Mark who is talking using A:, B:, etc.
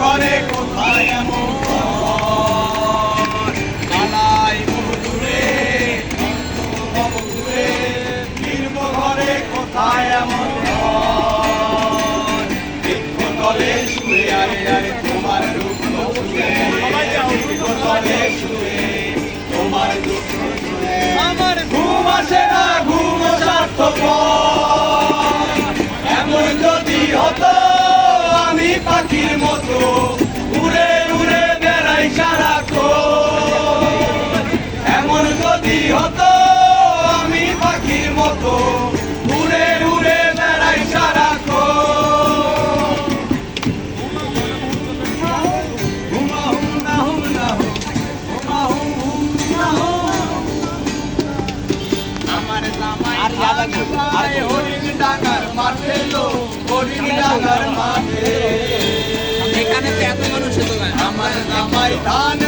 A: ঘরে কোথায় এমন কালাই মধুরে ভব তুলে কোথায় এমন তলে শুয়ে আরে আরে তোমার রূপ শুয়ে তলে শুয়ে তোমার রূপ শুয়ে আমার ঘুম আসে না ঘুম সার্থক এমন যদি হতো পাখির মতো। উড়ে উড়ে বেড়াই সারাক্ষণ। এমন যদি হতো আমি পাখির মতো উড়ে উড়ে বেড়াই হুম আমার হরিণ
B: তো এত মানুষের দোকান।
A: আমার জামাই ধান